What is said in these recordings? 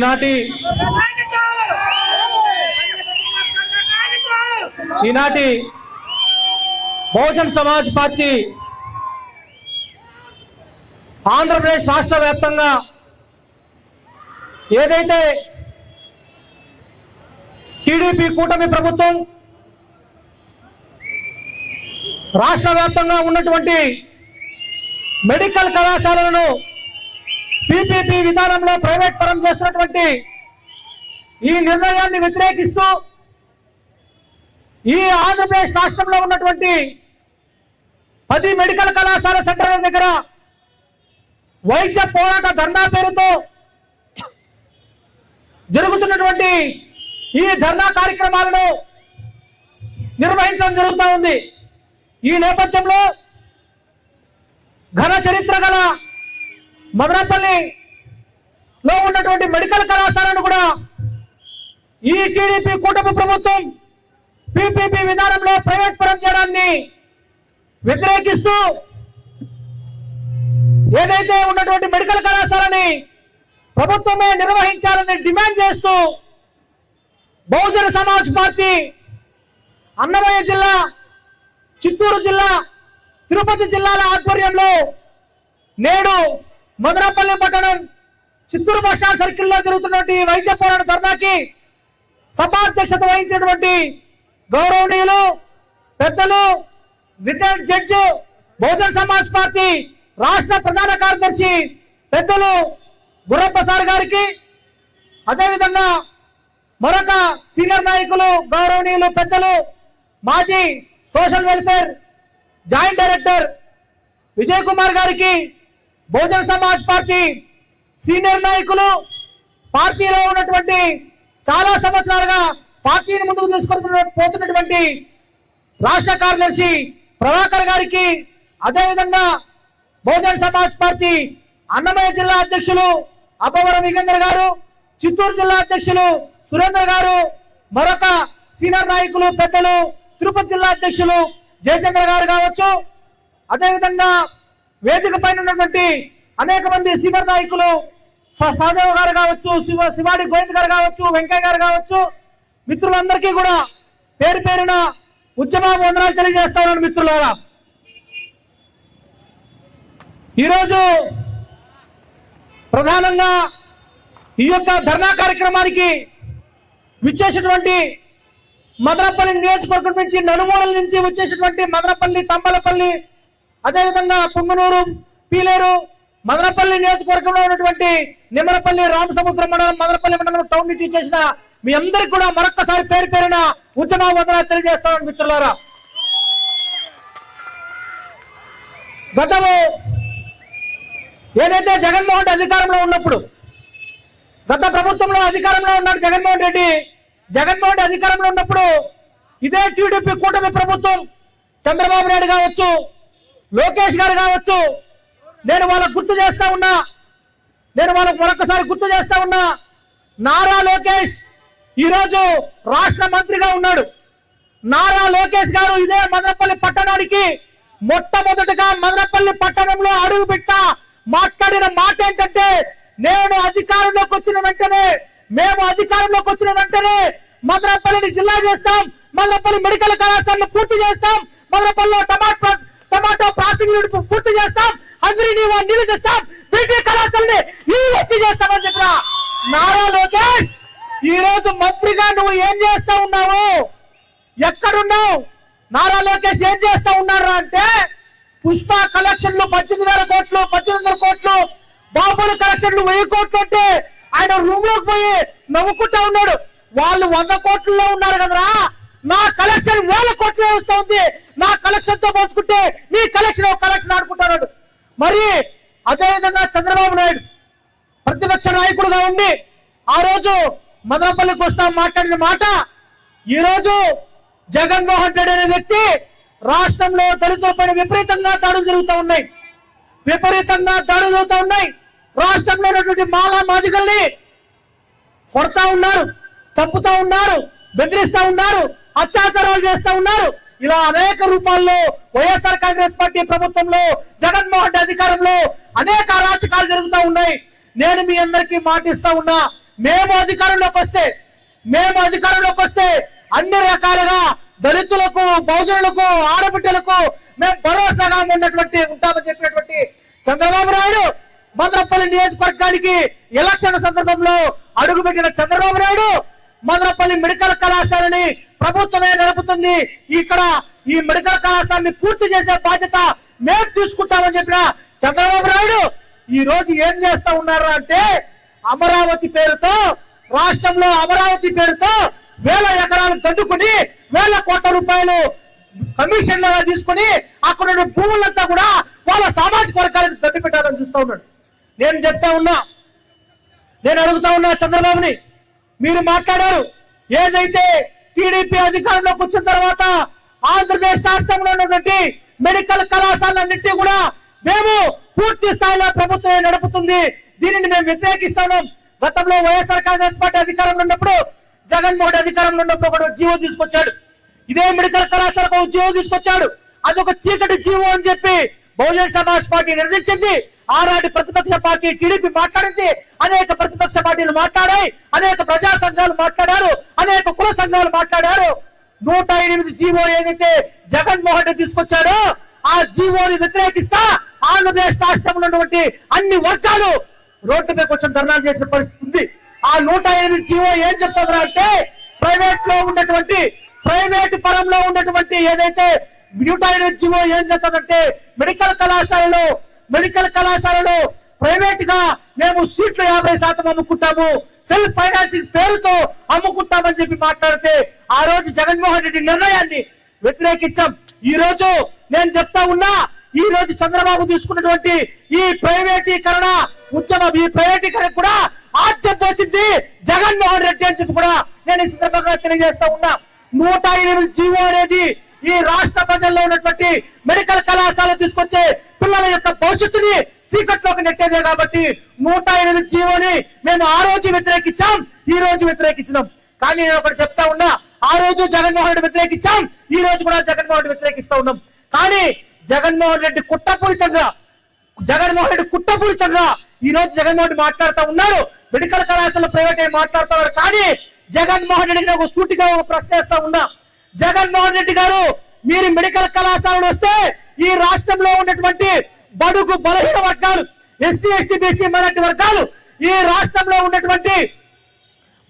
ఈనాటి ఈనాటి బహుజన్ సమాజ్ పార్టీ ఆంధ్రప్రదేశ్ రాష్ట్ర వ్యాప్తంగా ఏదైతే టీడీపీ కూటమి ప్రభుత్వం రాష్ట్ర వ్యాప్తంగా ఉన్నటువంటి మెడికల్ కళాశాలలను పీపీపీ విధానంలో ప్రైవేట్ పరం చేస్తున్నటువంటి ఈ నిర్ణయాన్ని వ్యతిరేకిస్తూ ఈ ఆంధ్రప్రదేశ్ రాష్ట్రంలో ఉన్నటువంటి పది మెడికల్ కళాశాల సెంటర్ల దగ్గర వైద్య పోరాట ధర్నా పేరుతో జరుగుతున్నటువంటి ఈ ధర్నా కార్యక్రమాలను నిర్వహించడం జరుగుతూ ఉంది. ఈ నేపథ్యంలో ఘన చరిత్ర గల మదనపల్లిలో ఉన్నటువంటి మెడికల్ కళాశాలను కూడా ఈ టీడీపీ కూటమి ప్రభుత్వం పీపీపీ విధానంలో ప్రైవేట్ పరం చేయడాన్ని వ్యతిరేకిస్తూ ఏదైతే ఉన్నటువంటి మెడికల్ కళాశాలని ప్రభుత్వమే నిర్వహించాలని డిమాండ్ చేస్తూ బహుజన సమాజ్ పార్టీ అన్నమయ్య జిల్లా చిత్తూరు జిల్లా తిరుపతి జిల్లాల ఆధ్వర్యంలో నేడు మదనపల్లి పట్టణం చిత్తూరు బస్ స్టాండ్ సర్కిల్లో జరుగుతున్నటువంటి వైద్య పోరాట ధర్నాకి సభాధ్యక్షత వహించినటువంటి గౌరవనీయులు పెద్దలు retired judge Bahujan Samaj party రాష్ట్ర ప్రధాన కార్యదర్శి పెద్దలు గుర్రప్రసాద్ గారికి అదేవిధంగా మరొక సీనియర్ నాయకులు గౌరవనీయులు పెద్దలు మాజీ social welfare joint director Vijay Kumar గారికి బహుజన సమాజ్ పార్టీ సీనియర్ నాయకులు పార్టీలో ఉన్నటువంటి చాలా సంవత్సరాలుగా పార్టీని ముందుకు తీసుకొని పోతున్నటువంటి రాష్ట్ర కార్యదర్శి ప్రభాకర్ గారికి అదేవిధంగా బహుజన సమాజ్ పార్టీ అన్నమయ్య జిల్లా అధ్యక్షులు అబ్బవరం విగేందర్ గారు చిత్తూరు జిల్లా అధ్యక్షులు సురేంద్ర గారు మరొక సీనియర్ నాయకులు పెద్దలు తిరుపతి జిల్లా అధ్యక్షులు జయచంద్ర గారు కావచ్చు. అదేవిధంగా వేదిక పైన ఉన్నటువంటి అనేక మంది సీనియర్ నాయకులు సహదేవ్ గారు కావచ్చు శివ శివాడి గోవింద్ గారు కావచ్చు వెంకయ్య గారు కావచ్చు మిత్రులందరికీ కూడా పేరు పేరున ఉద్యమ వందనాలు తెలియజేస్తా ఉన్నాను మిత్రులారా. ఈరోజు ప్రధానంగా ఈ యొక్క ధర్నా కార్యక్రమానికి విచ్చేసినటువంటి మదనపల్లి నియోజకవర్గం నుంచి నలుమూలల నుంచి వచ్చేసినటువంటి మదనపల్లి తంబలపల్లి అదేవిధంగా పుంగనూరు పీలేరు మదనపల్లి నియోజకవర్గంలో ఉన్నటువంటి నిమ్మనపల్లి రామసముద్రం మండలం మదనపల్లి మండలం టౌన్ నుంచి చేసిన మీ అందరికి కూడా మరొక్కసారి పేరు పేరిన ఉద్యమ వందనాలు తెలియజేస్తామని మిత్రులారా. గతము ఏదైతే జగన్మోహన్ రెడ్డి అధికారంలో ఉన్నప్పుడు గత ప్రభుత్వంలో అధికారంలో ఉన్నాడు జగన్మోహన్ రెడ్డి. జగన్మోహన్ రెడ్డి అధికారంలో ఉన్నప్పుడు ఇదే టీడీపీ కూటమి ప్రభుత్వం చంద్రబాబు నాయుడు కావచ్చు లోకేష్ గారు కావచ్చు. నేను వాళ్ళకు గుర్తు చేస్తా ఉన్నా. నేను వాళ్ళకు మరొకసారి గుర్తు చేస్తా ఉన్నా. నారా లోకేష్ ఈరోజు రాష్ట్ర మంత్రిగా ఉన్నాడు. నారా లోకేష్ గారు ఇదే మదనపల్లి పట్టణానికి మొట్టమొదటిగా మదనపల్లి పట్టణంలో అడుగు పెట్ట. మాట్లాడిన మాట ఏంటంటే నేను అధికారంలోకి వచ్చిన వెంటనే మేము అధికారంలోకి వచ్చిన వెంటనే మదనపల్లిని జిల్లా చేస్తాం. మదనపల్లి మెడికల్ కళాశాలను పూర్తి చేస్తాం. మదనపల్లిలో టమాటా టమాటో ప్రాసెసింగ్ యూనిట్ పూర్తి చేస్తాం. అందరినీ నీవు నీళ్ళు చేస్తాం బీటీ కళాశాలని ఇల్లు వచ్చి చేస్తామని చెప్పిన నారా లోకేష్ ఈ రోజు మంత్రిగా నువ్వు ఏం చేస్తా ఉన్నావు? ఎక్కడున్నావు? నారా లోకేష్ ఏం చేస్తా ఉన్నారు అంటే పుష్ప కలెక్షన్లు పద్దెనిమిది వేల కోట్లు పద్దెనిమిది వందల కోట్లు బాబుల కలెక్షన్లు వెయ్యి కోట్లు అంటే ఆయన రూమ్లోకి పోయి నవ్వుకుంటా ఉన్నాడు. వాళ్ళు వంద కోట్లలో ఉన్నారు కదరా? నా కలెక్షన్ వేల కోట్లు వస్తూ ఉంది. నా కలెక్షన్తో పోల్చుకుంటే కలెక్షన్ ఒక కలెక్షన్ ఆడుకుంటున్నాడు మరి అదేవిధంగా చంద్రబాబు నాయుడు ప్రతిపక్ష నాయకుడుగా ఉండి ఆ రోజు మదనపల్లికి వస్తాం మాట్లాడిన మాట ఈ రోజు జగన్మోహన్ రెడ్డి అనే వ్యక్తి రాష్ట్రంలో దళితులపైన విపరీతంగా దాడులు జరుగుతూ ఉన్నాయి. విపరీతంగా దాడులు జరుగుతూ ఉన్నాయి. రాష్ట్రంలో ఉన్నటువంటి మాలా మాదిగల్ని కొడతా ఉన్నారు చంపుతా ఉన్నారు బెదిరిస్తా ఉన్నారు అత్యాచారాలు చేస్తా ఉన్నారు. ఇలా అనేక రూపాల్లో వైఎస్ఆర్ కాంగ్రెస్ పార్టీ ప్రభుత్వంలో జగన్మోహన్ రెడ్డి అధికారంలో అనేక అరాచకాలు జరుగుతూ ఉన్నాయి. నేను మీ అందరికీ మాటిస్తా ఉన్నా మేము అధికారంలోకి వస్తే మేము అధికారంలోకి వస్తే అన్ని రకాలుగా దళితులకు బహుజనులకు ఆడబిడ్డలకు మేము భరోసాగా ఉన్నటువంటి ఉంటామని చెప్పినటువంటి చంద్రబాబు నాయుడు మదనపల్లి నియోజకవర్గానికి ఎలక్షన్ సందర్భంలో అడుగుపెట్టిన చంద్రబాబు నాయుడు మదనపల్లి మెడికల్ కళాశాలని ప్రభుత్వమే నడుపుతుంది ఇక్కడ ఈ మెడికల్ కళాశాలని పూర్తి చేసే బాధ్యత మేము తీసుకుంటామని చెప్పిన చంద్రబాబు నాయుడు ఈ రోజు ఏం చేస్తా ఉన్నారు అంటే అమరావతి పేరుతో రాష్ట్రంలో అమరావతి పేరుతో వేల ఎకరాలు దండుకుని వేల కోట్ల రూపాయలు కమిషన్లుగా తీసుకుని అక్కడ భూములంతా కూడా వాళ్ళ సామాజిక వర్గాలకు తట్టు పెట్టాలని చూస్తా ఉన్నాడు. నేను చెప్తా ఉన్నా నేను అడుగుతా ఉన్నా చంద్రబాబుని. మీరు మాట్లాడారు. ఏదైతే టీడీపీ అధికారంలోకి వచ్చిన తర్వాత ఆంధ్రప్రదేశ్ రాష్ట్రంలో ఉన్నటువంటి మెడికల్ కళాశాలన్నింటినీ కూడా మేము పూర్తి స్థాయిలో ప్రభుత్వమే నడుపుతుంది. దీనిని మేము వ్యతిరేకిస్తాము గతంలో వైఎస్ఆర్ కాంగ్రెస్ పార్టీ అధికారంలో ఉన్నప్పుడు జగన్మోహన్ అధికారంలో ఉన్నప్పుడు ఒకడు జీవో తీసుకొచ్చాడు. ఇదే మెడికల్ కళాశాలకు జీవో తీసుకొచ్చాడు. అదొక చీకటి జీవో అని చెప్పి బహుజన సమాజ్ పార్టీ నిర్ణయించింది. ఆనాటి ప్రతిపక్ష పార్టీ టీడీపీ మాట్లాడింది. అనేక ప్రతిపక్ష పార్టీలు మాట్లాడాయి. అనేక ప్రజా సంఘాలు మాట్లాడారు. అనేక కుల సంఘాలు మాట్లాడారు. నూట ఎనిమిది జీవో ఏదైతే జగన్మోహన్ రెడ్డి తీసుకొచ్చాడో ఆ జీవోని వ్యతిరేకిస్తా ఆంధ్రప్రదేశ్ రాష్ట్రంలో ఉన్నటువంటి అన్ని వర్గాలు రోడ్డుపై కొంచెం ధర్నాలు చేసిన పరిస్థితి ఉంది. ఆ నూట ఎనిమిది జీవో ఏం చెప్తుందా అంటే ప్రైవేట్లో ఉన్నటువంటి ప్రైవేట్ పరంలో ఉన్నటువంటి ఏదైతే నూట ఎనిమిది జీవో ఏం చెప్తుందంటే మెడికల్ కళాశాలలో మెడికల్ కళాశాలలో ప్రైవేట్గా మేము సీట్లు యాభై శాతం అమ్ముకుంటాము. సెల్ఫ్ ఫైనాన్సింగ్ పేరుతో అమ్ముకుంటామని చెప్పి మాట్లాడితే ఆ రోజు జగన్మోహన్ రెడ్డి నిర్ణయాన్ని వ్యతిరేకించాం. ఈ రోజు నేను చెప్తా ఉన్నా ఈ రోజు చంద్రబాబు తీసుకున్నటువంటి ఈ ప్రైవేటీకరణ ఉద్యమం ఈ ప్రైవేటీకరణ కూడా ఆశ్చర్య పోసింది జగన్మోహన్ రెడ్డి అని చెప్పి కూడా నేను ఈ సందర్భంగా తెలియజేస్తా ఉన్నా. నూట ఎనిమిది జీవో అనేది ఈ రాష్ట్ర ప్రజల్లో ఉన్నటువంటి మెడికల్ కళాశాల తీసుకొచ్చే పిల్లల యొక్క భవిష్యత్తుని చీకట్లోకి నెట్టేదే కాబట్టి నూట ఎనిమిది జీవోని మేము ఆ రోజు వ్యతిరేకించాం ఈ రోజు వ్యతిరేకించినాం. కానీ నేను ఒకటి చెప్తా ఉన్నా ఆ రోజు జగన్మోహన్ రెడ్డి వ్యతిరేకించాం ఈ రోజు కూడా జగన్మోహన్ రెడ్డి వ్యతిరేకిస్తా ఉన్నాం. కానీ జగన్మోహన్ రెడ్డి కుట్రపూరితంగా జగన్మోహన్ రెడ్డి కుట్రపూరితంగా ఈ రోజు జగన్మోహన్ రెడ్డి మాట్లాడుతూ ఉన్నారు మెడికల్ కళాశాల ప్రైవేట్ అయి మాట్లాడుతున్నారు కానీ జగన్మోహన్ రెడ్డి ఒక సూటిగా ఒక ప్రశ్న వేస్తా ఉన్నా. జగన్మోహన్ రెడ్డి గారు మీరు మెడికల్ కళాశాలను వస్తే ఈ రాష్ట్రంలో ఉన్నటువంటి బడుగు బలహీన వర్గాలు ఎస్సీ ఎస్టీ బీసీ మైనార్టీ వర్గాలు ఈ రాష్ట్రంలో ఉన్నటువంటి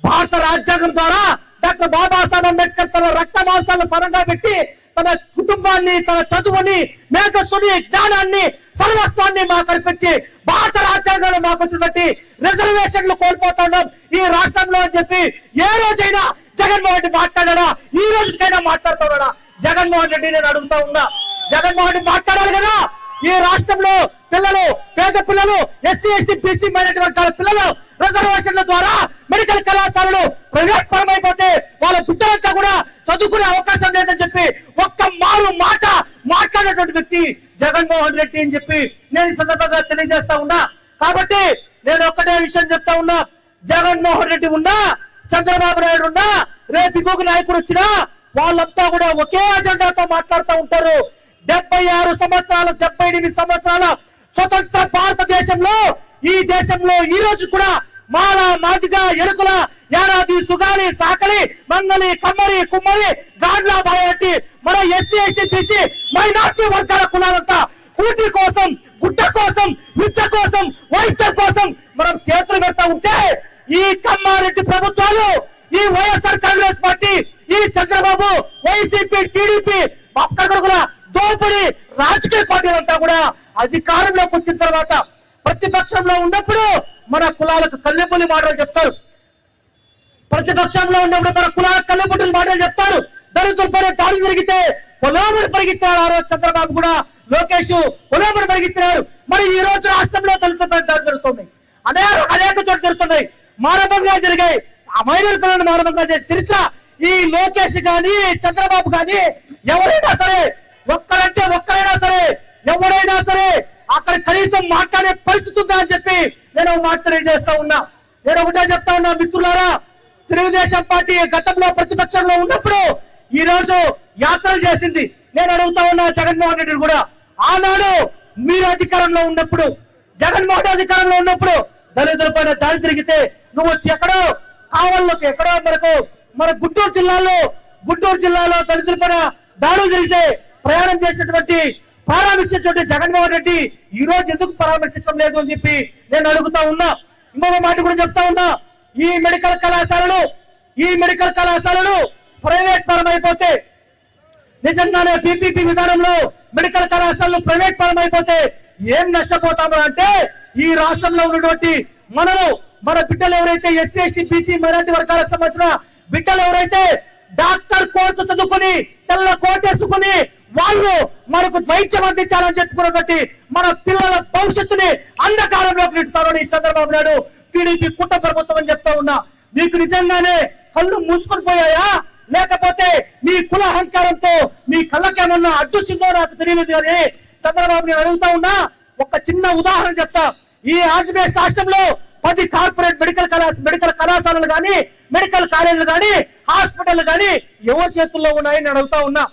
భారత రాజ్యాంగం ద్వారా డాక్టర్ బాబాసాహెబ్ అంబేద్కర్ తన రక్త మాంసాలను పరంగా పెట్టి తన కుటుంబాన్ని తన చదువుని మేధస్సుని జ్ఞానాన్ని సర్వస్వాన్ని మాకు కల్పించి భారత రాజ్యాంగంలో మాకు వచ్చినటువంటి రిజర్వేషన్లు కోల్పోతున్నాం ఈ రాష్ట్రంలో అని చెప్పి ఏ రోజైనా జగన్మోహన్ రెడ్డి మాట్లాడాడా? ఈ రోజుకైనా మాట్లాడుతున్నాడా? జగన్మోహన్ రెడ్డి నేను అడుగుతా ఉన్నా. జగన్మోహన్ రెడ్డి మాట్లాడాలి కదా. ఈ రాష్ట్రంలో పిల్లలు పేద పిల్లలు ఎస్సీ ఎస్టీ బీసీ మైనార్టీ వర్గాల పిల్లలు రిజర్వేషన్ల ద్వారా మెడికల్ కళాశాలలు ప్రైవేట్ పరమైపోతే వాళ్ళ బిడ్డలంతా కూడా చదువుకునే అవకాశం లేదని చెప్పి ఒక్క మారు మాట మాట్లాడేటువంటి వ్యక్తి జగన్మోహన్ రెడ్డి అని చెప్పి నేను ఈ సందర్భంగా తెలియజేస్తా ఉన్నా. కాబట్టి నేను ఒక్కటే విషయం చెప్తా ఉన్నా. జగన్మోహన్ రెడ్డి ఉన్నా చంద్రబాబు నాయుడు ఉన్నా రేపు ఇంకొక నాయకుడు వచ్చినా వాళ్ళంతా కూడా ఒకే అజెండాతో మాట్లాడుతూ ఉంటారు. డెబ్బై ఆరు సంవత్సరాల డెబ్బై ఎనిమిది సంవత్సరాల స్వతంత్ర భారతదేశంలో ఈ దేశంలో ఈ రోజు కూడా మాల మాదిగ ఎరుకుల యారాది సుగాలి సాకలి మంగలి కమ్మరి కుమ్మరి గాడ్లా బాయటి మన ఎస్సీ ఎస్టీ బీసీ మైనార్టీ వర్గాల కులాలంతా కూటి కోసం గుడ్డ కోసం విద్య కోసం వైద్యం కోసం మనం చేతులు పెడతా ఉంటే ఈ కమ్మారెడ్డి ప్రభుత్వాలు ఈ వైఎస్ఆర్ కాంగ్రెస్ పార్టీ ఈ చంద్రబాబు వైసీపీ టీడీపీ మొక్క కూడా దోపిడి రాజకీయ పార్టీలంతా కూడా అధికారంలోకి వచ్చిన తర్వాత ప్రతిపక్షంలో ఉన్నప్పుడు మన కులాలకు కల్లెపల్లి మాటలు చెప్తారు. ప్రతిపక్షంలో ఉన్నప్పుడు మన కులాలకు కల్లెపల్లి మాటలు చెప్తారు. దళితులపైన దాడి జరిగితే పొలాముడు పరిగెత్తారు ఆ రోజు చంద్రబాబు కూడా లోకేష్ పొలాముడు పరిగెత్తినారు. మరి ఈ రోజు రాష్ట్రంలో దళితులపై దాడి జరుగుతుంది. అనేక అనేక చోట్ల జరుగుతున్నాయి. మానవంగా జరిగాయి. ఆ మైనర్ పిల్లలను మానవంగా చేసే చరిత్ర ఈ లోకేష్ గాని చంద్రబాబు గాని ఎవరైనా సరే ఒక్కరంటే ఒక్కరైనా సరే ఎవరైనా సరే అక్కడ కనీసం మాట్లాడే పరిస్థితి ఉందా అని చెప్పి నేను మాట తెలియజేస్తా ఉన్నా. నేను ఒకటే చెప్తా ఉన్నా మిత్రులారా తెలుగుదేశం పార్టీ గతంలో ప్రతిపక్షంలో ఉన్నప్పుడు ఈ రోజు యాత్రలు చేసింది. నేను అడుగుతా ఉన్నా జగన్మోహన్ రెడ్డి కూడా. ఆనాడు మీరు అధికారంలో ఉన్నప్పుడు జగన్మోహన్ అధికారంలో ఉన్నప్పుడు దళితుల పైన జాలి తిరిగితే నువ్వు వచ్చి ఎక్కడో కావల్లోకి ఎక్కడో మనకు మన గుంటూరు జిల్లాలో గుంటూరు జిల్లాలో దళితుల పైన దాడులు జరిగితే ప్రయాణం చేసినటువంటి పరామర్శించే జగన్మోహన్ రెడ్డి ఈ రోజు ఎందుకు పరామర్శించడం లేదు అని చెప్పి నేను అడుగుతా ఉన్నా. ఇంకొక మాట కూడా చెప్తా ఉన్నా. ఈ మెడికల్ కళాశాలలు ఈ మెడికల్ కళాశాలలు ప్రైవేట్ పరం అయిపోతే నిజంగానే పీపీపీ విధానంలో మెడికల్ కళాశాలలు ప్రైవేట్ పరం అయిపోతే ఏం నష్టపోతాము అంటే ఈ రాష్ట్రంలో ఉన్నటువంటి మనము మన బిడ్డలు ఎవరైతే ఎస్సీ ఎస్టీ బీసీ మైనార్టీ వర్గాలకు సంబంధించిన బిడ్డలు ఎవరైతే డాక్టర్ కోర్సు చదువుకుని తెల్ల కోటేసుకుని వాళ్ళు మనకు ద్వైత్యం అందించాలని చెప్పుకున్నటువంటి మన పిల్లల భవిష్యత్తుని అంధకారంలోకి నెట్టుతారని చంద్రబాబు నాయుడు టీడీపీ కుట్ర ప్రభుత్వం అని చెప్తా ఉన్నా. మీకు నిజంగానే కళ్ళు మూసుకొని పోయాయా? లేకపోతే మీ కుల అహంకారంతో మీ కళ్ళకేమన్నా అడ్డొచ్చిందో నాకు తెలియదు కానీ చంద్రబాబు నేను అడుగుతా ఉన్నా ఒక చిన్న ఉదాహరణ చెప్తా. ఈ ఆంధ్రప్రదేశ్ రాష్ట్రంలో పది కార్పొరేట్ మెడికల్ కళా మెడికల్ కళాశాలలు కానీ మెడికల్ కాలేజీలు కానీ హాస్పిటల్ కానీ ఎవరి చేతుల్లో ఉన్నాయని నేను అడుగుతా ఉన్నా.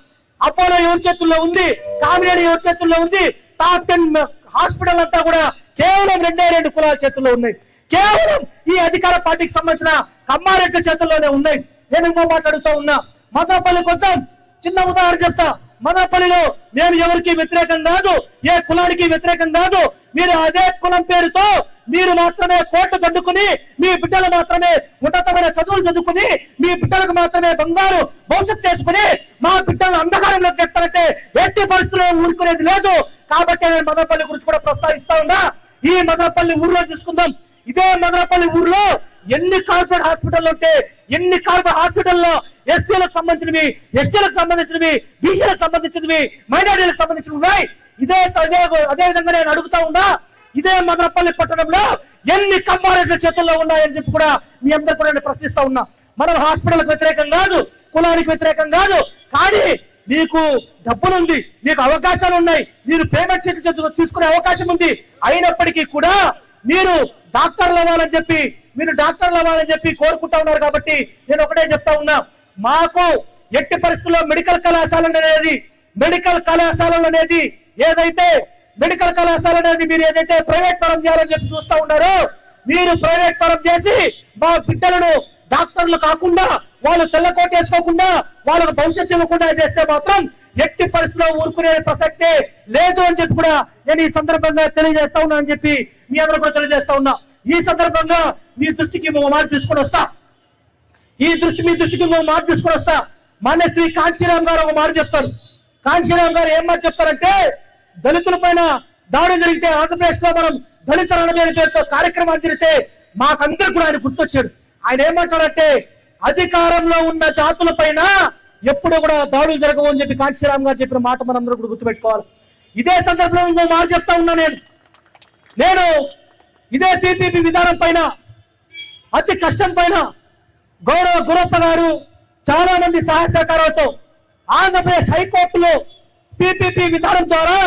అపోలో ఎవరి చేతుల్లో ఉంది? కామినేడు ఎవరి చేతుల్లో ఉంది? టాప్ టెన్ హాస్పిటల్ అంతా కూడా కేవలం రెండే రెండు కులాల చేతుల్లో ఉన్నాయి. కేవలం ఈ అధికార పార్టీకి సంబంధించిన కమ్మారెడ్డి చేతుల్లోనే ఉన్నాయి. నేను ఇంకో మాట్లాడుతూ ఉన్నా. మదనపల్లి కొంచెం చిన్న ఉదాహరణ చెప్తా. మదనపల్లిలో నేను ఎవరికి వ్యతిరేకం కాదు ఏ కులానికి వ్యతిరేకం కాదు మీరు అదే కులం పేరుతో మీరు మాత్రమే కోర్టు చదువుకుని మీ బిడ్డలు మాత్రమే ఉన్నతమైన చదువులు చదువుకుని మీ బిడ్డలకు మాత్రమే బంగారు భవిష్యత్తు చేసుకుని మా బిడ్డలను అంధకారంలో ఎత్తారంటే ఎట్టి పరిస్థితుల్లో ఊరుకునేది లేదు. కాబట్టి నేను మదనపల్లి గురించి కూడా ప్రస్తావిస్తా ఉన్నా. ఈ మదనపల్లి ఊర్లో చూసుకుందాం. ఇదే మదనపల్లి ఊర్లో ఎన్ని కార్పొరేట్ హాస్పిటల్ ఉంటే ఎన్ని కార్పొరేట్ హాస్పిటల్లో ఎస్సీలకు సంబంధించినవి ఎస్టీలకు సంబంధించినవి బీసీలకు సంబంధించినవి మైనార్టీలకు సంబంధించినవి ఉన్నాయి. ఇదే అదే అదే విధంగా నేను అడుగుతా ఉన్నా. ఇదే మదనపల్లి పట్టణంలో ఎన్ని కమ్మారెడ్ల చేతుల్లో ఉన్నాయని చెప్పి కూడా మీ అందరు కూడా నేను ప్రశ్నిస్తా ఉన్నా. మనం హాస్పిటల్కి వ్యతిరేకం కాదు కులానికి వ్యతిరేకం కాదు కానీ నీకు డబ్బులుంది నీకు అవకాశాలు ఉన్నాయి మీరు పేమెంట్ షీట్లు తీసుకునే అవకాశం ఉంది. అయినప్పటికీ కూడా మీరు డాక్టర్లు అవ్వాలని చెప్పి మీరు డాక్టర్లు అవ్వాలని చెప్పి కోరుకుంటా ఉన్నారు కాబట్టి నేను ఒకటే చెప్తా ఉన్నా. మాకు ఎట్టి పరిస్థితుల్లో మెడికల్ కళాశాల అనేది మెడికల్ కళాశాలలు అనేది ఏదైతే మెడికల్ కళాశాల అనేది మీరు ఏదైతే ప్రైవేట్ పరం చేయాలని చెప్పి చూస్తా ఉన్నారో మీరు ప్రైవేట్ పరం చేసి మా బిడ్డలను డాక్టర్లు కాకుండా వాళ్ళు తెల్లకోట వేసుకోకుండా వాళ్ళకు భవిష్యత్తు ఇవ్వకుండా చేస్తే మాత్రం ఎట్టి పరిస్థితిలో ఊరుకునే ప్రసక్తే లేదు అని చెప్పి కూడా నేను ఈ సందర్భంగా తెలియజేస్తా ఉన్నా అని చెప్పి మీ అందరూ కూడా తెలియజేస్తా ఉన్నా. ఈ సందర్భంగా మీ దృష్టికి ఒక మాట తీసుకొని వస్తా. ఈ దృష్టి మీ దృష్టికి ఇంకో మాట తీసుకొని వస్తా. మాన్య శ్రీ కాంచీరామ్ గారు ఒక మాట చెప్తారు. కాంక్షిరామ్ గారు ఏం మాట చెప్తారంటే దళితుల పైన దాడి జరిగితే ఆంధ్రప్రదేశ్లో మనం దళిత రణమేని పేరుతో కార్యక్రమాలు జరిగితే మాకందరూ కూడా ఆయన గుర్తొచ్చాడు. ఆయన ఏమంటాడంటే అధికారంలో ఉన్న జాతుల పైన ఎప్పుడు కూడా దాడులు జరగవు అని చెప్పి కాంచీరామ్ గారు చెప్పిన మాట మనందరూ కూడా గుర్తుపెట్టుకోవాలి. ఇదే సందర్భంలో ఇంకో మాట చెప్తా ఉన్నా నేను. నేను ఇదే పీపీపీ విధానం పైన అతి కష్టం పైన గౌరవ గురప్ప గారు చాలా మంది సహాయ సహకారాలతో ఆంధ్రప్రదేశ్ హైకోర్టులో పీపీపీ విధానం ద్వారా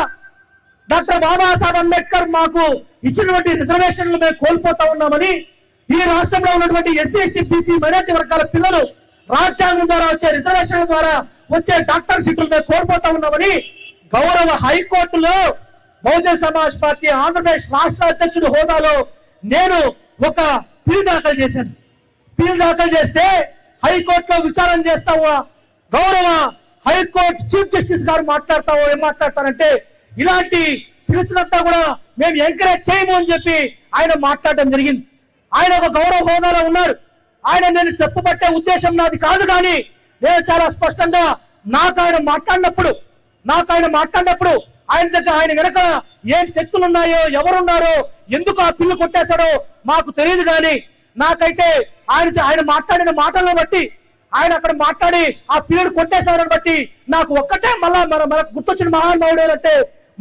డాక్టర్ బాబాసాహెబ్ అంబేద్కర్ మాకు ఇచ్చినటువంటి రిజర్వేషన్లు మేము కోల్పోతా ఉన్నామని ఈ రాష్ట్రంలో ఉన్నటువంటి ఎస్సీ ఎస్టీ బీసీ మైనార్టీ వర్గాల పిల్లలు రాజ్యాంగం ద్వారా వచ్చే రిజర్వేషన్ల ద్వారా వచ్చే డాక్టర్ సీట్లు మేము కోల్పోతా ఉన్నామని గౌరవ హైకోర్టులో బహుజన్ సమాజ్ పార్టీ ఆంధ్రప్రదేశ్ రాష్ట్ర అధ్యక్షుడి హోదాలో నేను ఒక పిల్ దాఖలు చేశాను. పిల్ దాఖలు చేస్తే హైకోర్టులో విచారణ చేస్తావా? గౌరవ హైకోర్టు చీఫ్ జస్టిస్ గారు మాట్లాడతావో? ఏం మాట్లాడతారంటే ఇలాంటి పిలుసులంతా కూడా మేము ఎంకరేజ్ చేయము అని చెప్పి ఆయన మాట్లాడడం జరిగింది. ఆయన ఒక గౌరవ హోదాలో ఉన్నారు. ఆయన నేను చెప్పుపట్టే ఉద్దేశం నాది కాదు కానీ నేను చాలా స్పష్టంగా నాకు ఆయన మాట్లాడినప్పుడు నాకు ఆయన మాట్లాడినప్పుడు ఆయన దగ్గర ఆయన వెనక ఏం శక్తులు ఉన్నాయో ఎవరున్నారో ఎందుకు ఆ పిల్లు కొట్టేశాడో మాకు తెలియదు కానీ నాకైతే ఆయన ఆయన మాట్లాడిన మాటలను బట్టి ఆయన అక్కడ మాట్లాడి ఆ పిల్లడు కొట్టేశారని బట్టి నాకు ఒక్కటే మళ్ళా మన మనకు గుర్తొచ్చిన మహానుభావుడు ఏంటంటే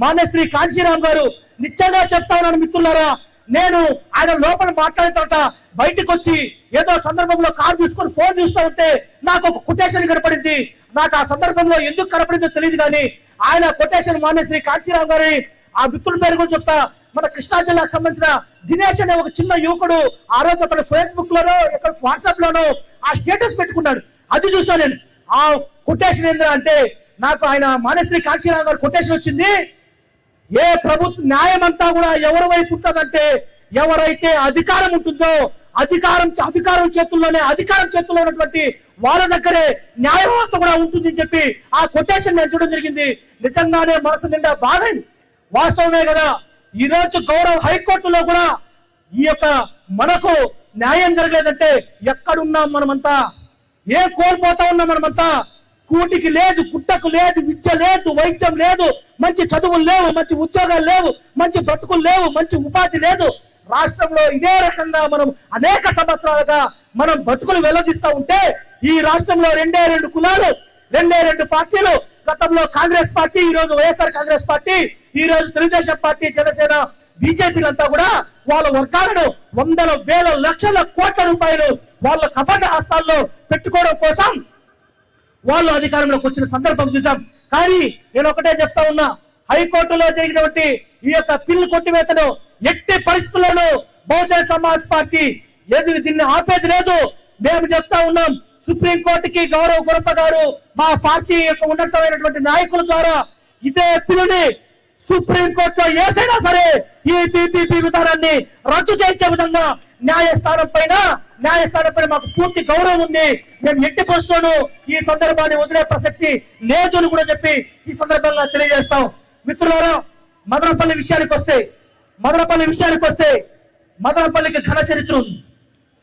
మాన్యశ్రీ కాంశీరామ్ గారు నిత్యంగా చెప్తా ఉన్నాను మిత్రులారా నేను ఆయన లోపల మాట్లాడిన తర్వాత బయటకు వచ్చి ఏదో సందర్భంలో కారు తీసుకొని ఫోన్ చూస్తూ ఉంటే నాకు ఒక కొటేషన్ కనపడింది. నాకు ఆ సందర్భంలో ఎందుకు కనపడిందో తెలియదు కానీ ఆయన కొటేషన్ మాన్యశ్రీ కాంచీరామ్ గారి ఆ మిత్రుడి పేరు కూడా చెప్తా. మన కృష్ణా జిల్లాకు సంబంధించిన దినేష్ అనే ఒక చిన్న యువకుడు ఆ రోజు అతను ఫేస్బుక్ లోనో ఇక్కడ వాట్సాప్ లోనో ఆ స్టేటస్ పెట్టుకున్నాడు. అది చూసాను నేను. ఆ కొటేషన్ ఏంద్రా అంటే నాకు ఆయన మానేశ్రీ కాంచీరామ్ గారు కొటేషన్ వచ్చింది. ఏ ప్రభుత్వ న్యాయం అంతా కూడా ఎవరి వైపు ఉంటుందంటే ఎవరైతే అధికారం ఉంటుందో అధికారం అధికారం చేతుల్లోనే అధికారం చేతుల్లో ఉన్నటువంటి వాళ్ళ దగ్గరే న్యాయ వ్యవస్థ కూడా ఉంటుందని చెప్పి ఆ కొటేషన్ నేను చూడడం జరిగింది. నిజంగానే మనసు నిండా బాధ వాస్తవమే కదా ఈ రోజు గౌరవ హైకోర్టులో కూడా ఈ యొక్క మనకు న్యాయం జరగలేదంటే ఎక్కడున్నాం మనమంతా? ఏం కోల్పోతా ఉన్నాం మనమంతా? కూటికి లేదు పుట్టకు లేదు విద్య లేదు వైద్యం లేదు మంచి చదువులు లేవు మంచి ఉద్యోగాలు లేవు మంచి బ్రతుకులు లేవు మంచి ఉపాధి లేదు. రాష్ట్రంలో ఇదే రకంగా మనం అనేక సంవత్సరాలుగా మనం బతుకులు వెల్లదిస్తూ ఉంటే ఈ రాష్ట్రంలో రెండే రెండు కులాలు రెండే రెండు పార్టీలు. గతంలో కాంగ్రెస్ పార్టీ ఈ రోజు వైఎస్ఆర్ కాంగ్రెస్ పార్టీ ఈ రోజు తెలుగుదేశం పార్టీ జనసేన బీజేపీలంతా కూడా వాళ్ళ వర్గాలను వందల వేల లక్షల కోట్ల రూపాయలు వాళ్ళ కపట హస్తాల్లో పెట్టుకోవడం కోసం వాళ్ళు అధికారంలోకి వచ్చిన సందర్భం చూసాం కానీ నేను ఒకటే చెప్తా ఉన్నా హైకోర్టులో జరిగినటువంటి ఈ యొక్క పిల్లు కొట్టివేతను ఎట్టి పరిస్థితుల్లోనూ బహుజన సమాజ్ పార్టీ ఏది దీన్ని ఆపేది లేదు. మేము చెప్తా ఉన్నాం సుప్రీం కోర్టుకి గౌరవ్ గురప్ప గారు మా పార్టీ యొక్క ఉన్నతమైనటువంటి నాయకుల ద్వారా ఇదే పిల్లుని సుప్రీం కోర్టులో ఏసైనా సరే ఈ పీపీపీ విధానాన్ని రద్దు చేయించే విధంగా న్యాయస్థానం పైన న్యాయస్థానం పైన మాకు పూర్తి గౌరవం ఉంది. మేము ఎట్టి పరిస్థితుల్లోనూ ఈ సందర్భాన్ని వదిలే ప్రసక్తి లేదు అని కూడా చెప్పి ఈ సందర్భంగా తెలియజేస్తాం. మిత్రులారా మదనపల్లి విషయానికి వస్తే మదనపల్లి విషయానికి వస్తే మదనపల్లికి ఘన చరిత్ర ఉంది.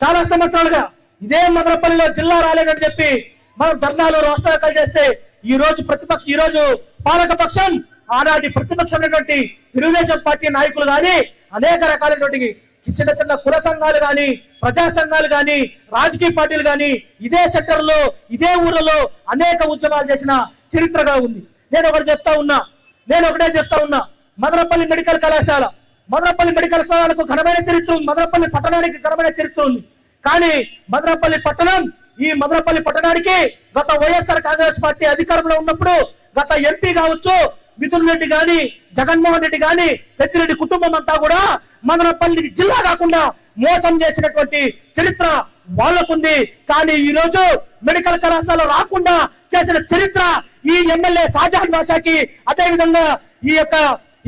చాలా సంవత్సరాలుగా ఇదే మదనపల్లిలో జిల్లా రాలేదని చెప్పి మనం ధర్నాలు రాష్ట్రాలు చేస్తే ఈ రోజు ప్రతిపక్ష ఈ రోజు పాలక పక్షం ఆనాటి ప్రతిపక్షమైనటువంటి తెలుగుదేశం పార్టీ నాయకులు కానీ అనేక రకాలైనటువంటి చిన్న చిన్న కుల సంఘాలు కానీ ప్రజా సంఘాలు కానీ రాజకీయ పార్టీలు కానీ ఇదే సెక్టర్లో ఇదే ఊర్లలో అనేక ఉద్యమాలు చేసిన చరిత్రగా ఉంది. నేను ఒకటి చెప్తా ఉన్నా నేను ఒకటే చెప్తా ఉన్నా. మదనపల్లి మెడికల్ కళాశాల మదనపల్లి మెడికల్ కళాశాలకు ఘనమైన చరిత్ర ఉంది. మదనపల్లి పట్టణానికి ఘనమైన చరిత్ర ఉంది. కానీ మదనపల్లి పట్టణం ఈ మదనపల్లి పట్టణానికి గత వైఎస్ఆర్ కాంగ్రెస్ పార్టీ అధికారంలో ఉన్నప్పుడు గత ఎంపీ కావచ్చు మిథున్ రెడ్డి గాని జగన్మోహన్ రెడ్డి గాని పెద్దిరెడ్డి కుటుంబం అంతా కూడా మదనపల్లి జిల్లా కాకుండా మోసం చేసినటువంటి చరిత్ర వాళ్ళకుంది. కానీ ఈ రోజు మెడికల్ కళాశాల రాకుండా చేసిన చరిత్ర ఈ ఎమ్మెల్యే షాజహాన్ బాషాకి అదే విధంగా ఈ యొక్క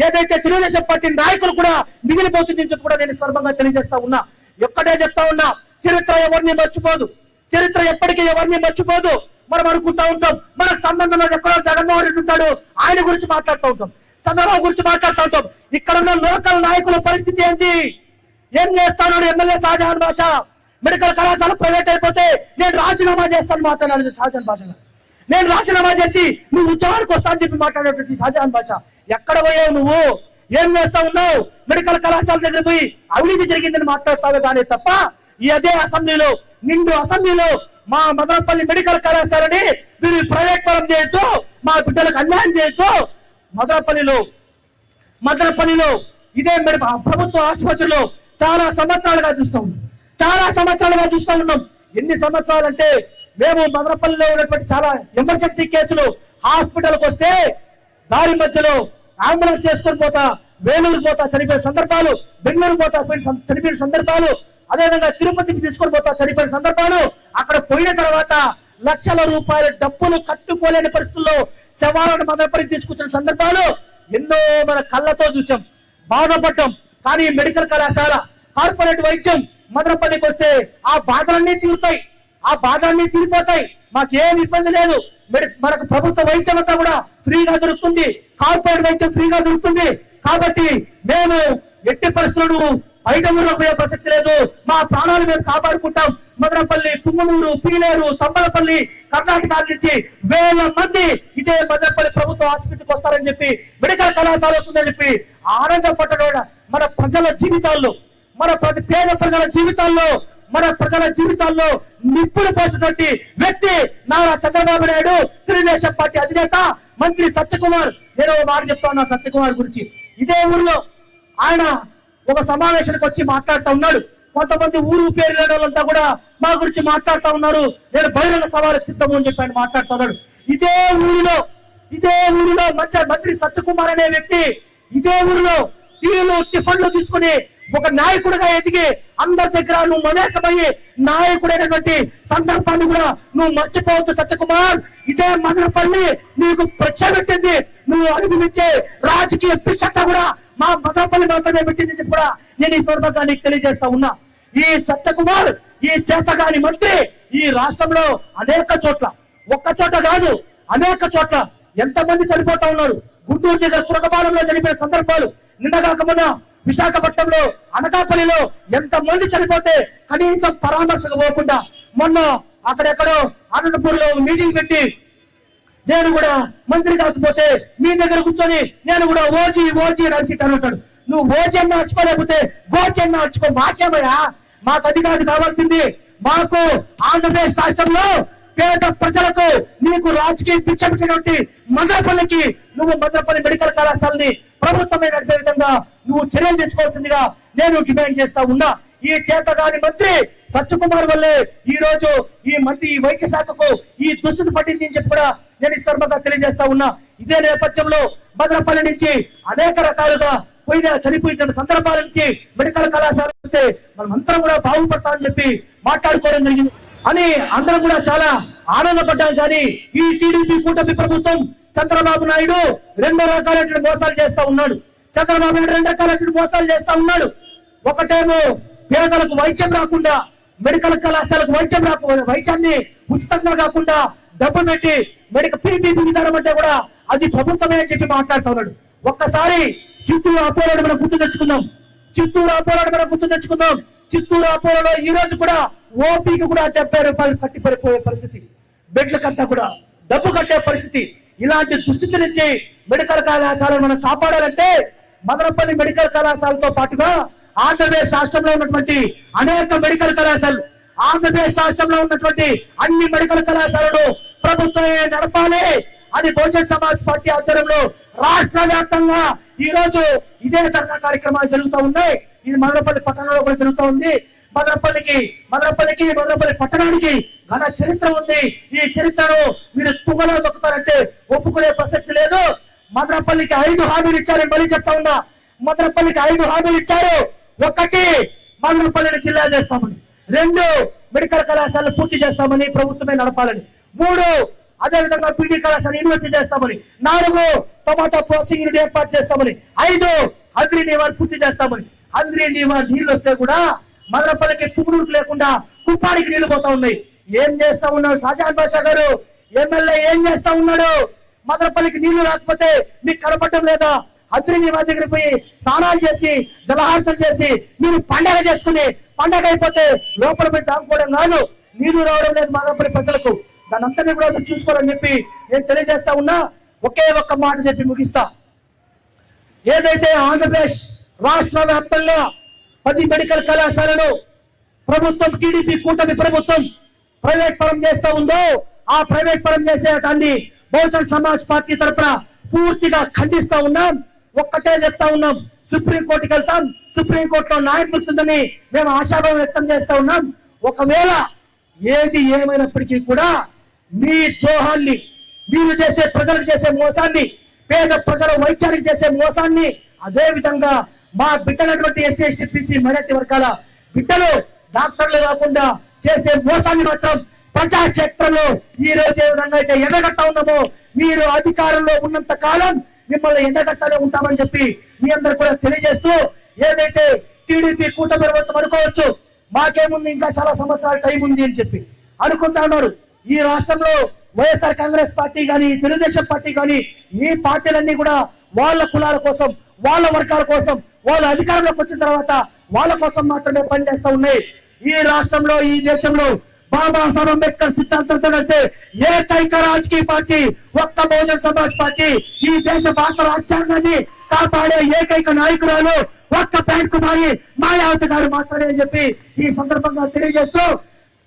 ఏదైతే తెలుగుదేశం పార్టీ నాయకులు కూడా మిగిలిపోతుంది చెప్పి కూడా నేను సర్వంగా తెలియజేస్తా ఉన్నా. ఒక్కటే చెప్తా ఉన్నా చరిత్ర ఎవరిని మర్చిపోదు. చరిత్ర ఎప్పటికీ ఎవరిని మర్చిపోదు. మనం అనుకుంటా ఉంటాం. మనకు సంబంధంలో ఎక్కడో జగన్మోహన్ రెడ్డి ఉంటాడు. ఆయన గురించి మాట్లాడుతూ ఉంటాం. చంద్రబాబు గురించి మాట్లాడుతూ ఉంటాం. ఇక్కడ ఉన్న లోకల్ నాయకుల పరిస్థితి ఏంటి? ఏం చేస్తాను ఎమ్మెల్యే షాజహాన్ భాష మెడికల్ కళాశాల ప్రైవేట్ అయిపోతే నేను రాజీనామా చేస్తాను మాట్లాడాడు షాజహాన్ భాష గారు. నేను రాజీనామా చేసి నువ్వు ఉద్యోగానికి వస్తా అని చెప్పి మాట్లాడేటువంటి షాజహాన్ భాష ఎక్కడ పోయావు నువ్వు? ఏం చేస్తా ఉన్నావు? మెడికల్ కళాశాల దగ్గర పోయి అవినీతి జరిగిందని మాట్లాడతావు కానీ తప్ప ఈ అదే అసెంబ్లీలో నిండు అసెంబ్లీలో మా మదనపల్లి మెడికల్ కళాశాలని మీరు ప్రైవేట్ పరం చేయొద్దు మా బిడ్డలకు అన్యాయం చేయొద్దు మదనపల్లిలో మదనపల్లిలో ఇదే మెడి ప్రభుత్వ ఆసుపత్రిలో చాలా సంవత్సరాలుగా చూస్తూ ఉన్నాం. చాలా సంవత్సరాలుగా చూస్తూ ఉన్నాం. ఎన్ని సంవత్సరాలు అంటే మేము మదనపల్లిలో ఉన్నటువంటి చాలా ఎమర్జెన్సీ కేసులు హాస్పిటల్కి వస్తే దారి మధ్యలో అంబులెన్స్ చేసుకొని పోతా వేలూరు పోతా చనిపోయిన సందర్భాలు బెంగళూరు పోతా చనిపోయిన సందర్భాలు అదేవిధంగా తిరుపతికి తీసుకొని పోతా చనిపోయిన సందర్భాలు అక్కడ పోయిన తర్వాత లక్షల రూపాయల డబ్బులు కట్టుకోలేని పరిస్థితుల్లో శవాలను మదనపడికి తీసుకొచ్చిన సందర్భాలు ఎన్నో మన కళ్ళతో చూసాం బాధపడ్డాం. కానీ మెడికల్ కళాశాల కార్పొరేట్ వైద్యం మదనపల్లికి వస్తే ఆ బాధలన్నీ తీరుతాయి. ఆ బాధలన్నీ తీరిపోతాయి. మాకేం ఇబ్బంది లేదు. మనకు ప్రభుత్వ వైద్యం అంతా కూడా ఫ్రీగా దొరుకుతుంది. కార్పొరేట్ వైద్యం ఫ్రీగా దొరుకుతుంది. కాబట్టి మేము ఎట్టి పరిస్థితులను బయట పోయే ప్రసక్తి లేదు. మా ప్రాణాలు మేము కాపాడుకుంటాం. మదనపల్లి పుంగనూరు పీలేరు తమ్మలపల్లి కర్ణాటక నుంచి వేల మంది ఇదే మదనపల్లి ప్రభుత్వ ఆసుపత్రికి వస్తారని చెప్పి మెడికల్ కళాశాల వస్తుందని చెప్పి ఆనందపడ్డ మన ప్రజల జీవితాల్లో మన ప్రతి పేద ప్రజల జీవితాల్లో మన ప్రజల జీవితాల్లో నిప్పులు పోసినటువంటి వ్యక్తి నారా చంద్రబాబు నాయుడు తెలుగుదేశం పార్టీ అధినేత మంత్రి సత్యకుమార్. నేను మాట చెప్తా ఉన్నా సత్యకుమార్ గురించి. ఇదే ఊర్లో ఆయన ఒక సమావేశానికి వచ్చి మాట్లాడుతూ ఉన్నాడు. కొంతమంది ఊరు పేరు లేని వాళ్ళంతా కూడా మా గురించి మాట్లాడుతూ ఉన్నారు. నేను బహిరంగ సభలకు సిద్ధము అని చెప్పి ఆయన మాట్లాడుతూ ఉన్నాడు. ఇదే ఊరిలో ఇదే ఊరిలో మంచి మంత్రి సత్యకుమార్ అనే వ్యక్తి ఇదే ఊరిలో టీలు టిఫన్లు తీసుకుని ఒక నాయకుడిగా ఎదిగి అందరి దగ్గర నువ్వు మమేకమయ్యి నాయకుడైనటువంటి సందర్భాన్ని కూడా నువ్వు మర్చిపోవద్దు సత్యకుమార్. ఇదే మదనపల్లి నీకు ప్రత్యేకట్టింది నువ్వు అనుభవించే రాజకీయ పిచ్చట కూడా మా మదనపల్లి మాత్రమే పెట్టింది చెప్పి కూడా నేను ఈ సందర్భంగా నీకు తెలియజేస్తా ఉన్నా. ఈ సత్యకుమార్ ఈ చేతగాని మంత్రి ఈ రాష్ట్రంలో అనేక చోట్ల ఒక్క చోట కాదు అనేక చోట్ల ఎంతమంది చనిపోతా ఉన్నారు? గుంటూరు దగ్గర తురకపాలెంలో చనిపోయిన సందర్భాలు నిన్నగాక విశాఖపట్నంలో అనకాపల్లిలో ఎంత మంది చనిపోతే కనీసం పరామర్శకు పోకుండా మొన్న అక్కడెక్కడో అనంతపూర్లో మీటింగ్ పెట్టి నేను కూడా మంత్రి కాకపోతే మీ దగ్గర కూర్చొని నేను కూడా ఓజీ ఓజీ రన్సిట్ అని అంటాడు నువ్వు ఓజీ అన్న నడుచుకోలేకపోతే గోచి అన్న అర్చుకో మాకేమయ్యా? మాకు అధికారులు కావాల్సింది మాకు ఆంధ్రప్రదేశ్ రాష్ట్రంలో పేద ప్రజలకు నీకు రాజకీయ పిచ్చబెట్టినటువంటి మదనపల్లికి నువ్వు మదనపల్లి మెడికల్ కళాశాలని ప్రభుత్వమే నడిపే విధంగా నువ్వు చర్యలు తెచ్చుకోవాల్సిందిగా నేను డిమాండ్ చేస్తా ఉన్నా. ఈ చేతగాని మంత్రి సత్యకుమార్ వల్లే ఈ రోజు ఈ మంత్రి ఈ వైద్య శాఖకు ఈ దుస్థితి పట్టింది అని చెప్పి కూడా నేను ఈ సందర్భంగా తెలియజేస్తా ఉన్నా. ఇదే నేపథ్యంలో మదనపల్లి నుంచి అనేక రకాలుగా పోయిన చనిపోయిన సందర్భాల నుంచి మెడికల్ కళాశాల వస్తే మనం అందరం కూడా బాగుపడతామని చెప్పి మాట్లాడుకోవడం జరిగింది. అని అందరం కూడా చాలా ఆనందపడ్డాం. కానీ ఈ టీడీపీ కూటమి ప్రభుత్వం చంద్రబాబు నాయుడు రెండు రకాలైన మోసాలు చేస్తా ఉన్నాడు. చంద్రబాబు నాయుడు రెండు రకాలైన మోసాలు చేస్తా ఉన్నాడు. ఒకటేమో పేదలకు వైద్యం రాకుండా మెడికల్ కళాశాలకు వైద్యం రాకుండా వైద్యాన్ని ఉచితంగా కాకుండా డబ్బు పెట్టి మెడికల్ పీపీపీ విధానం అంటే కూడా అది ప్రభుత్వమే అని చెప్పి మాట్లాడుతూ ఉన్నాడు. ఒక్కసారి చిత్తూరు అపోలోని మనం గుర్తు తెచ్చుకుందాం. చిత్తూరు అపోలోని మనం గుర్తు తెచ్చుకుందాం. చిత్తూరు అపోలోలో ఈ రోజు కూడా ఓపీకి కూడా డెబ్బై రూపాయలు కట్టి పడిపోయే పరిస్థితి. బెడ్లకంతా కూడా డబ్బు కట్టే పరిస్థితి. ఇలాంటి దుస్థితి నుంచి మెడికల్ కళాశాలను మనం కాపాడాలంటే మదనపల్లి మెడికల్ కళాశాలతో పాటుగా ఆంధ్రప్రదేశ్ రాష్ట్రంలో ఉన్నటువంటి అనేక మెడికల్ కళాశాలలు ఆంధ్రప్రదేశ్ రాష్ట్రంలో ఉన్నటువంటి అన్ని మెడికల్ కళాశాలలు ప్రభుత్వమే నడపాలి. అది బహుజన్ సమాజ్ పార్టీ ఆధ్వర్యంలో రాష్ట్ర వ్యాప్తంగా ఈ రోజు ఇదే ధర్నా కార్యక్రమాలు జరుగుతూ ఉన్నాయి. ఇది మదనపల్లి పట్టణంలో కూడా జరుగుతూ ఉంది. మదనపల్లికి మదనపల్లికి మదనపల్లి పట్టణానికి ఘన చరిత్ర ఉంది. ఈ చరిత్రను మీరు తుమ్మలో దొక్కుతారంటే ఒప్పుకునే ప్రసక్తి లేదు. మదనపల్లికి ఐదు హామీలు ఇచ్చారని మళ్ళీ చెప్తా ఉన్నా. మదనపల్లికి ఐదు హామీలు ఇచ్చారు. ఒకటి మదనపల్లిని జిల్లా చేస్తామని. రెండు మెడికల్ కళాశాలను పూర్తి చేస్తామని ప్రభుత్వమే నడపాలని. మూడు అదేవిధంగా పీడీ కళాశాల యూనివర్సిటీ చేస్తామని. నాలుగు టొమాటో ప్రాసెసింగ్ యూనిట్ ఏర్పాటు చేస్తామని. ఐదు అగ్రి నివారణ పూర్తి చేస్తామని. అగ్రి నివారణ నీళ్ళు వస్తే కూడా మదనపల్లికి పువ్వునూరుకు లేకుండా కుప్పానికి నీళ్ళు పోతా ఉన్నాయి. ఏం చేస్తా ఉన్నాడు షాజహాన్ బాషా గారు? ఎమ్మెల్యే ఏం చేస్తా ఉన్నాడు? మదనపల్లికి నీళ్ళు రాకపోతే మీకు కనపడటం లేదా? అద్రి మా దగ్గర పోయి స్నానాలు చేసి జలహారతలు చేసి మీరు పండగ చేసుకుని పండగ అయిపోతే లోపల పోయి దాక్కోవడం కాదు నీళ్ళు రావడం లేదు మదనపల్లి ప్రజలకు. దాని అంతని కూడా మీరు చూసుకోవాలని చెప్పి నేను తెలియజేస్తా ఉన్నా. ఒకే ఒక్క మాట చెప్పి ముగిస్తా. ఏదైతే ఆంధ్రప్రదేశ్ రాష్ట్ర వ్యాప్తంగా పది మెడికల్ కళాశాలను ప్రభుత్వం టీడీపీ కూటమి ప్రభుత్వం ప్రైవేట్ పరం చేస్తా ఉందో ఆ ప్రైవేట్ పరం చేసేటాన్ని బహుజన్ సమాజ్ పార్టీ తరఫున పూర్తిగా ఖండిస్తా ఉన్నాం. ఒక్కటే చెప్తా ఉన్నాం. సుప్రీం కోర్టుకి వెళ్తాం. సుప్రీంకోర్టులో న్యాయం దొరుకుతుందని మేము ఆశాభావం వ్యక్తం చేస్తా ఉన్నాం. ఒకవేళ ఏది ఏమైనప్పటికీ కూడా మీ ద్రోహాన్ని మీరు చేసే ప్రజలకు చేసే మోసాన్ని పేద ప్రజల వైద్యానికి చేసే మోసాన్ని అదే విధంగా మా బిడ్డలటువంటి ఎస్సీ ఎస్టీ బీసీ మైనార్టీ వర్గాల బిడ్డలు డాక్టర్లు కాకుండా చేసే మోసాన్ని మాత్రం ప్రజాక్షేత్రంలో ఈ రోజు ఏ విధంగా అయితే ఎండగట్ట ఉన్నామో మీరు అధికారంలో ఉన్నంత కాలం మిమ్మల్ని ఎండగట్టనే ఉంటామని చెప్పి మీ అందరు కూడా తెలియజేస్తూ ఏదైతే టీడీపీ కూటమి ప్రభుత్వం అనుకోవచ్చు మాకేముంది ఇంకా చాలా సంవత్సరాల టైం ఉంది అని చెప్పి అనుకుంటా ఉన్నారు. ఈ రాష్ట్రంలో వైఎస్ఆర్ కాంగ్రెస్ పార్టీ కానీ తెలుగుదేశం పార్టీ కానీ ఈ పార్టీలన్నీ కూడా వాళ్ళ కులాల కోసం వాళ్ళ వర్గాల కోసం వాళ్ళ అధికారంలోకి వచ్చిన తర్వాత వాళ్ళ కోసం మాత్రమే పనిచేస్తూ ఉన్నాయి. ఈ రాష్ట్రంలో ఈ దేశంలో బాబాసాహెబ్ అంబేద్కర్ సిద్ధాంతంతో నడిచే ఏకైక రాజకీయ పార్టీ ఒక్క బహుజన్ సమాజ్ పార్టీ ఈ దేశ భారత రాజ్యాంగాన్ని కాపాడే ఏకైక నాయకురాలు ఒక్క ప్యాంట్ కుమారి మాయావతి గారు మాత్రమే అని చెప్పి ఈ సందర్భంగా తెలియజేస్తూ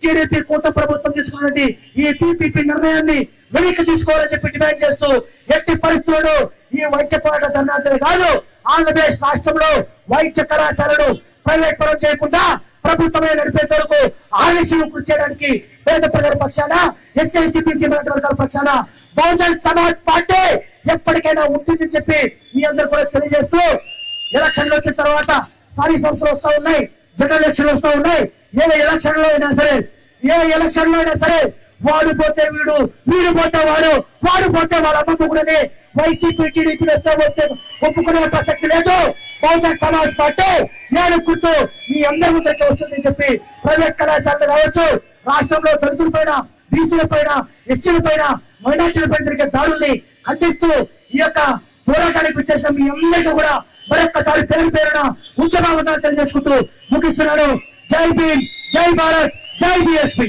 ఏదైతే కూట ప్రభుత్వం తీసుకున్నటువంటి ఈ టీపీపీ నిర్ణయాన్ని వెనక్కి తీసుకోవాలని చెప్పి డిమాండ్ చేస్తూ ఎట్టి పరిస్థితుల్లో ఈ వైద్య పోరాట ధర్నార్థులు కాదు ఆంధ్రప్రదేశ్ రాష్ట్రంలో వైద్య కళాశాలను ప్రైవేట్ పరం చేయకుండా ప్రభుత్వమే నడిపేంత వరకు ఆలస్యం కృషి చేయడానికి పేద ప్రజల పక్షాన ఎస్సీ బీసీ వర్గాల పక్షాన బహుజన్ సమాజ్ పార్టీ ఎప్పటికైనా ఉంటుందని చెప్పి మీ అందరు కూడా తెలియజేస్తూ ఎలక్షన్లు వచ్చిన తర్వాత స్థానిక సంస్థలు వస్తా ఉన్నాయి. జనరల్ ఎలక్షన్లు వస్తూ ఉన్నాయి. ఏ ఎలక్షన్లో అయినా సరే ఏ ఎలక్షన్లో అయినా సరే వాడు పోతే వీడు వీడు పోతే వాడు వాడు పోతే వాళ్ళ అమ్మకున్నది వైసీపీ టీడీపీ వస్తే పోతే ఒప్పుకునే ప్రసక్తి లేదు. బహుజన్ సమాజ్ పార్టీ నేను గుర్తు మీ అందరి ముందరికి వస్తుందని చెప్పి ప్రైవేట్ కళాశాలలు కావచ్చు రాష్ట్రంలో దళితుల పైన బీసీల పైన ఎస్టీల పైన మైనార్టీల పైన జరిగే దాడుల్ని ఖండిస్తూ ఈ యొక్క పోరాటానికి వచ్చేసిన మీ అందరికీ కూడా మరొక్కసారి పేరు పేరున ఉద్యమావతాలు తెలియజేసుకుంటూ ముగిస్తున్నాడు. జై భీమ్ జై భారత్ జై బిఎస్పీ.